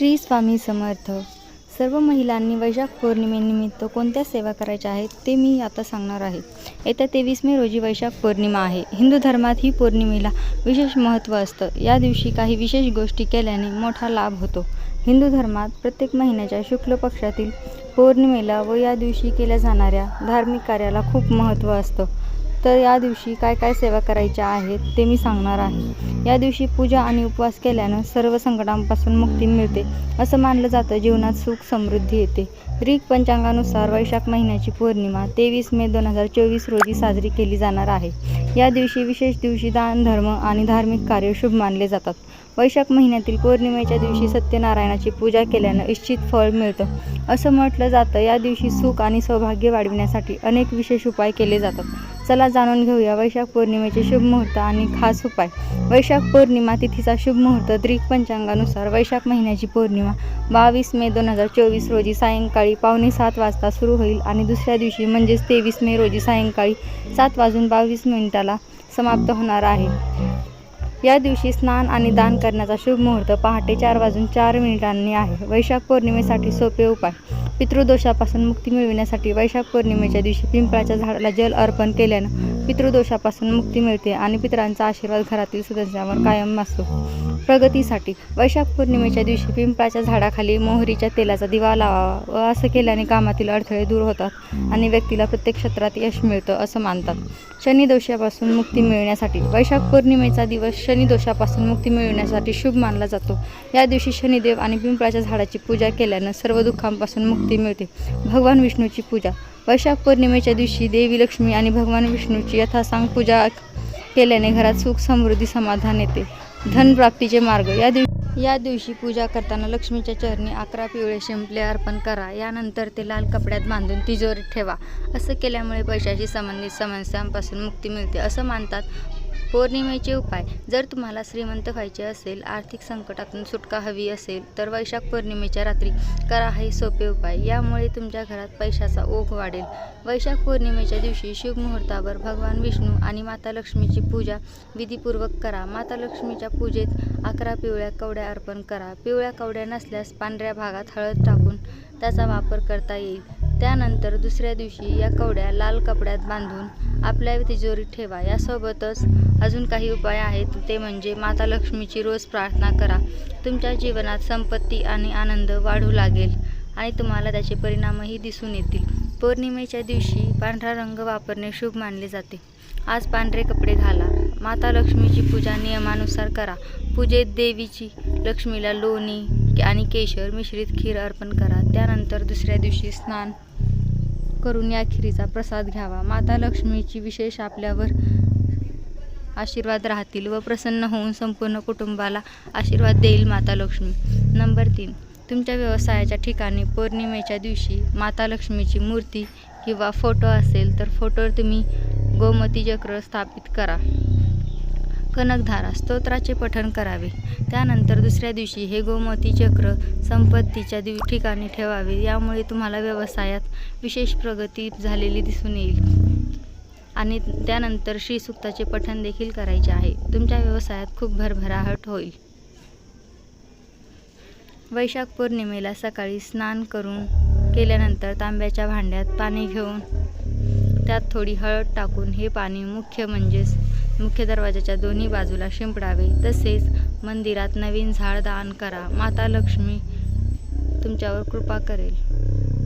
श्री स्वामी समर्थ. सर्व महिलांनी वैशाख पौर्णिमेनिमित्त कोणत्या सेवा करायच्या आहेत ते मी आता सांगणार आहे. येत्या तेवीस मे रोजी वैशाख पौर्णिमा आहे. हिंदू धर्मात ही पौर्णिमेला विशेष महत्त्व असतं. या दिवशी काही विशेष गोष्टी केल्याने मोठा लाभ होतो. हिंदू धर्मात प्रत्येक महिन्याच्या शुक्ल पक्षातील पौर्णिमेला व या दिवशी केल्या जाणाऱ्या धार्मिक कार्याला खूप महत्त्व असतं. तर या दिवशी काय काय सेवा करायच्या आहेत ते मी सांगणार आहे. या दिवशी पूजा आणि उपवास केल्यानं सर्व संकटांपासून मुक्ती मिळते असं मानलं जातं. जीवनात सुख समृद्धी येते. ग्रीक पंचांगानुसार वैशाख महिन्याची पौर्णिमा तेवीस मे दोन हजार चोवीस रोजी साजरी केली जाणार आहे. या दिवशी विशेष दिवशी दान धर्म आणि धार्मिक कार्य शुभ मानले जातात. वैशाख महिन्यातील पौर्णिमेच्या दिवशी सत्यनारायणाची पूजा केल्यानं इच्छित फळ मिळतं असं म्हटलं जातं. या दिवशी सुख आणि सौभाग्य वाढविण्यासाठी अनेक विशेष उपाय केले जातात. चला जाणून घेऊया वैशाख पौर्णिमेचे शुभ मुहूर्त आणि खास उपाय. वैशाख पौर्णिमा तिथीचा शुभ मुहूर्त द्रिक पंचांगानुसार वैशाख महिन्याची पौर्णिमा. बावीस मे दोन हजार चोवीस रोजी सायंकाळी पावणे सात वाजता सुरू होईल आणि दुसऱ्या दिवशी म्हणजेच तेवीस मे रोजी सायंकाळी सात वाजून बावीस मिनिटाला समाप्त होणार आहे. या दिवशी स्नान आणि दान करण्याचा शुभ मुहूर्त पहाटे चार वाजून चार मिनिटांनी आहे. वैशाख पौर्णिमेसाठी सोपे उपाय. पितृदोषापासून मुक्ती मिळविण्यासाठी वैशाख पौर्णिमेच्या दिवशी पिंपळाच्या झाडाला जल अर्पण केल्यानं पितृदोषापासून मुक्ती मिळते आणि पितरांचा आशीर्वाद घरातील सदस्यांवर कायम असतो. प्रगतीसाठी वैशाख पौर्णिमेच्या दिवशी पिंपळाच्या झाडाखाली मोहरीच्या तेलाचा दिवा लावावा व असं केल्याने कामातील अडथळे दूर होतात आणि व्यक्तीला प्रत्येक क्षेत्रात यश मिळतं असं मानतात. शनिदोषापासून मुक्ती मिळण्यासाठी वैशाख पौर्णिमेचा दिवस शनिदोषापासून मुक्ती मिळवण्यासाठी शुभ मानला जातो. या दिवशी शनिदेव आणि पिंपळाच्या झाडाची पूजा केल्यानं सर्व दुःखांपासून मुक्ती मिळते. भगवान विष्णूची पूजा. वैशाख पौर्णिमेच्या दिवशी देवी लक्ष्मी आणि भगवान विष्णूची यथासांग पूजा केल्याने घरात सुख समृद्धी समाधान येते. धनप्राप्तीचे मार्ग. या दिवशी या दिवशी पूजा करताना लक्ष्मीच्या चरणी अकरा पिवळे शिंपले अर्पण करा. यानंतर ते लाल कपड्यात बांधून तिजोरीत ठेवा. असं केल्यामुळे पैशाशी संबंधित समस्यांपासून मुक्ती मिळते. असं मानतात पौर्णिमेचे उपाय. जर तुम्हाला श्रीमंत व्हायचे असेल आर्थिक संकटातून सुटका हवी असेल तर वैशाख पौर्णिमेच्या रात्री करा हे सोपे उपाय. यामुळे तुमच्या घरात पैशाचा ओघ वाढेल. वैशाख पौर्णिमेच्या दिवशी शुभमुहूर्तावर भगवान विष्णू आणि माता लक्ष्मीची पूजा विधीपूर्वक करा. माता लक्ष्मीच्या पूजेत अकरा पिवळ्या कवड्या अर्पण करा. पिवळ्या कवड्या नसल्यास पांढऱ्या भागात हळद टाकून त्याचा वापर करता येईल. त्यानंतर दुसऱ्या दिवशी या कवड्या लाल कपड्यात बांधून आपल्या तिजोरीत ठेवा. यासोबतच अजून काही उपाय आहेत. ते म्हणजे माता लक्ष्मीची रोज प्रार्थना करा. तुमच्या जीवनात संपत्ती आणि आनंद वाढू लागेल आणि तुम्हाला त्याचे परिणामही दिसून येतील. पौर्णिमेच्या दिवशी पांढरा रंग वापरणे शुभ मानले जाते. आज पांढरे कपडे घाला. माता लक्ष्मीची पूजा नियमानुसार करा. पूजेत देवीची लक्ष्मीला लोणी आणि केशर मिश्रित खीर अर्पण करा. त्यानंतर दुसऱ्या दिवशी स्नान करून या खिरीचा प्रसाद घ्यावा. माता लक्ष्मीची विशेष आपल्यावर आशीर्वाद राहतील व प्रसन्न होऊन संपूर्ण कुटुंबाला आशीर्वाद देईल माता लक्ष्मी. नंबर तीन. तुमच्या व्यवसायाच्या ठिकाणी पौर्णिमेच्या दिवशी माता लक्ष्मीची मूर्ती किंवा फोटो असेल तर फोटोवर तुम्ही गोमती चक्र स्थापित करा. कनकधारा स्तोत्राचे पठण करावे. त्यानंतर दुसऱ्या दिवशी हे गोमती चक्र संपत्तीच्या दिव ठिकाणी ठेवावे. यामुळे तुम्हाला व्यवसायात विशेष प्रगती झालेली दिसून येईल. आणि त्यानंतर श्रीसुक्ताचे पठण देखील करायचे आहे. तुमच्या व्यवसायात खूप भरभराहट होईल. वैशाख पौर्णिमेला सकाळी स्नान करून केल्यानंतर तांब्याच्या भांड्यात पाणी घेऊन त्यात थोडी हळद टाकून हे पाणी मुख्य म्हणजेच मुख्य दरवाजाच्या दोन्ही बाजूला शिंपडावे तसेच मंदिरात नवीन झाड दान करा. माता लक्ष्मी तुमच्यावर कृपा करेल.